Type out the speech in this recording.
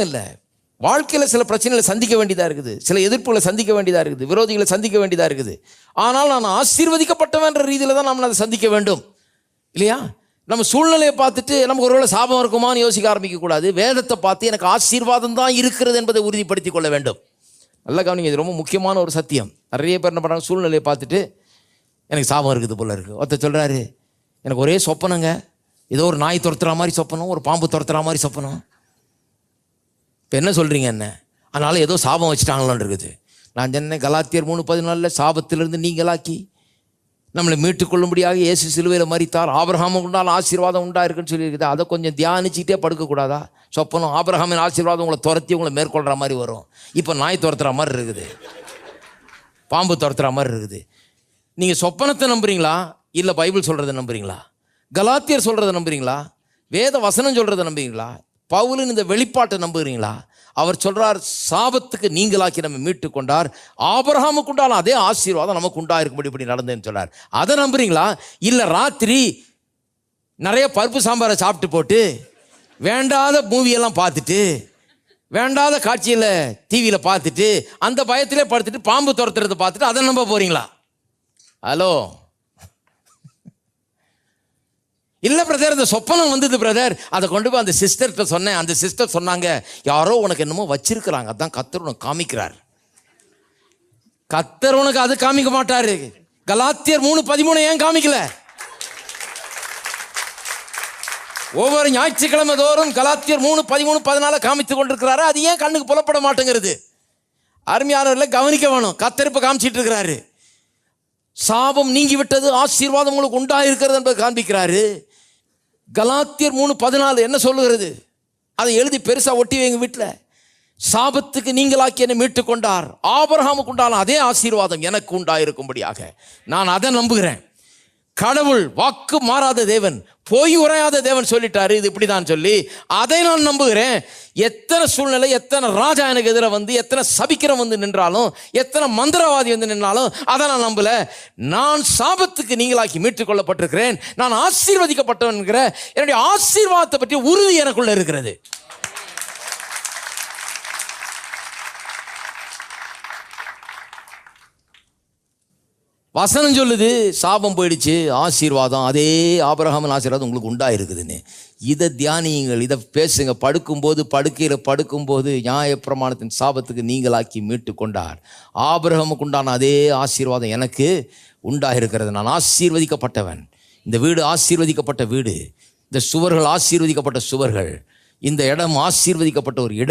இல்லை. வாழ்க்கையில் சில பிரச்சனைகளை சந்திக்க வேண்டியதாக இருக்குது. சில எதிர்ப்புகளை சந்திக்க வேண்டியதாக இருக்குது. விரோதிகளை சந்திக்க வேண்டியதாக இருக்குது. ஆனால் நான் ஆசீர்வதிக்கப்பட்டவன்ற ரீதியில் தான் நம்ம அதை சந்திக்க வேண்டும். இல்லையா? நம்ம சூழ்நிலையை பார்த்துட்டு நமக்கு ஒருவேளை சாபம் இருக்குமான்னு யோசிக்க ஆரம்பிக்கக்கூடாது வேதத்தை பார்த்து எனக்கு ஆசீர்வாதம் தான் இருக்கிறது என்பதை உறுதிப்படுத்திக் கொள்ள வேண்டும். நல்ல கவனிங்க இது ரொம்ப முக்கியமான ஒரு சத்தியம். நிறைய பேர் என்ன பண்ணுறாங்க சூழ்நிலையை பார்த்துட்டு எனக்கு சாபம் இருக்குது போல இருக்குது ஒருத்தர் சொல்கிறாரு எனக்கு ஒரே சொப்பனங்க. ஏதோ ஒரு நாய் துரத்துற மாதிரி சொப்பனம் ஒரு பாம்பு துரத்துற மாதிரி சொப்பனம். இப்போ என்ன சொல்கிறீங்க என்ன? அதனால் ஏதோ சாபம் வச்சுட்டாங்களான் இருக்குது. நான் சொன்னேன் கலாத்தியர் மூணு பதினாலில் சாபத்திலிருந்து நீங்களாக்கி நம்மளை மீட்டுக்கொள்ளும்படியாக இயேசு சிலுவையில் மறித்தார் ஆபிரகாமுக்கு உண்டாலும் ஆசீர்வாதம் உண்டா இருக்குன்னு சொல்லியிருக்குது. அதை கொஞ்சம் தியானிச்சுக்கிட்டே படுக்கக்கூடாதா? சொப்பனம் ஆபிரகாமின் ஆசீர்வாதம் உங்களை துரத்தி உங்களை மேற்கொள்கிற மாதிரி வரும். இப்போ நாய் துரத்துகிற மாதிரி இருக்குது. பாம்பு துரத்துகிற மாதிரி இருக்குது. நீங்கள் சொப்பனத்தை நம்புறீங்களா? இல்லை பைபிள் சொல்கிறத நம்புறீங்களா? கலாத்தியர் சொல்கிறத நம்புறீங்களா? வேத வசனம் சொல்கிறத நம்புறீங்களா? பவுலின் இந்த வெளிப்பாட்டை நம்புகிறீங்களா? அவர் சொல்றார் சாபத்துக்கு நீங்களாக்கி நம்ம மீட்டு கொண்டார். ஆபரகாமுக்கு உண்டான அதே ஆசீர்வாதம் நமக்கு உண்டாயிருக்கும்படி இப்படி நடந்தேன்னு சொல்றார் அதை நம்புறீங்களா? இல்லை ராத்திரி நிறைய பருப்பு சாம்பாரை சாப்பிட்டு போட்டு வேண்டாத மூவியெல்லாம் பார்த்துட்டு வேண்டாத காட்சியில் டிவியில் பார்த்துட்டு அந்த பயத்திலே படுத்துட்டு பாம்பு துரத்துறதை பார்த்துட்டு அதை நம்ப போகிறீங்களா ஹலோ? இல்லை பிரதர் இந்த சொப்பனம் வந்தது பிரதர் அதை கொண்டு போய் அந்த சிஸ்டர்கிட்ட சொன்னேன். அந்த சிஸ்டர் சொன்னாங்க யாரோ உனக்கு என்னமோ வச்சிருக்கிறாங்க. அதான் கத்தர் உனக்கு காமிக்கிறார். கத்தர் உனக்கு அது காமிக்க மாட்டாரு. கலாத்தியர் மூணு பதிமூணு ஏன் காமிக்கல? ஒவ்வொரு ஞாயிற்றுக்கிழமை தோறும் கலாத்தியர் மூணு பதிமூணு பதினாலு காமித்து கொண்டிருக்கிறாரு. அது ஏன் கண்ணுக்கு புலப்பட மாட்டேங்கிறது? அருமையானவர்களை கவனிக்க வேணும். கத்தரிப்பு காமிச்சிட்டு இருக்கிறாரு. சாபம் நீங்கி விட்டது ஆசீர்வாதம் உங்களுக்கு உண்டாயிருக்கிறது என்பதை காண்பிக்கிறாரு. கலாத்தியர் மூணு பதினாலு என்ன சொல்லுகிறது? அதை எழுதி பெருசாக ஒட்டி வைங்க வீட்டில் சாபத்துக்கு நீங்களாக்கி என்னை மீட்டு கொண்டார். ஆபரகாமுக்கு உண்டான அதே ஆசீர்வாதம் எனக்கு உண்டாயிருக்கும்படியாக. நான் அதை நம்புகிறேன். கடவுள் வாக்கு மாறாத தேவன் போய் உரையாத தேவன் சொல்லிட்டாரு இது இப்படிதான் சொல்லி அதை நான் நம்புகிறேன். எத்தனை சூழ்நிலை எத்தனை ராஜா எனக்கு எதிர வந்து எத்தனை சபிக்கிறம் வந்து நின்றாலும் எத்தனை மந்திரவாதி வந்து நின்றாலும் அதை நான் நம்பல. நான் சாபத்துக்கு நீங்களாக்கி மீட்டுக் கொள்ளப்பட்டிருக்கிறேன். நான் ஆசீர்வதிக்கப்பட்டவன் என்னுடைய ஆசீர்வாதத்தை பற்றி உறுதி எனக்குள்ள இருக்கிறது. வசனம் சொல்லுது சாபம் போயிடுச்சு ஆசீர்வாதம் அதே ஆபரகாமன் ஆசீர்வாதம் உங்களுக்கு உண்டாயிருக்குதுன்னு. இதை தியானியுங்கள் இதை பேசுங்க. படுக்கும்போது படுக்கையில் படுக்கும்போது நியாயப்பிரமாணத்தின் சாபத்துக்கு நீங்களாக்கி மீட்டு கொண்டார். ஆபிரகமுக்கு உண்டான அதே ஆசீர்வாதம் எனக்கு உண்டாயிருக்கிறது. நான் ஆசீர்வதிக்கப்பட்டவன். இந்த வீடு ஆசீர்வதிக்கப்பட்ட வீடு. இந்த சுவர்கள் ஆசீர்வதிக்கப்பட்ட சுவர்கள். இந்த இடம் ஆசீர்வதிக்கப்பட்ட ஒரு இடம்.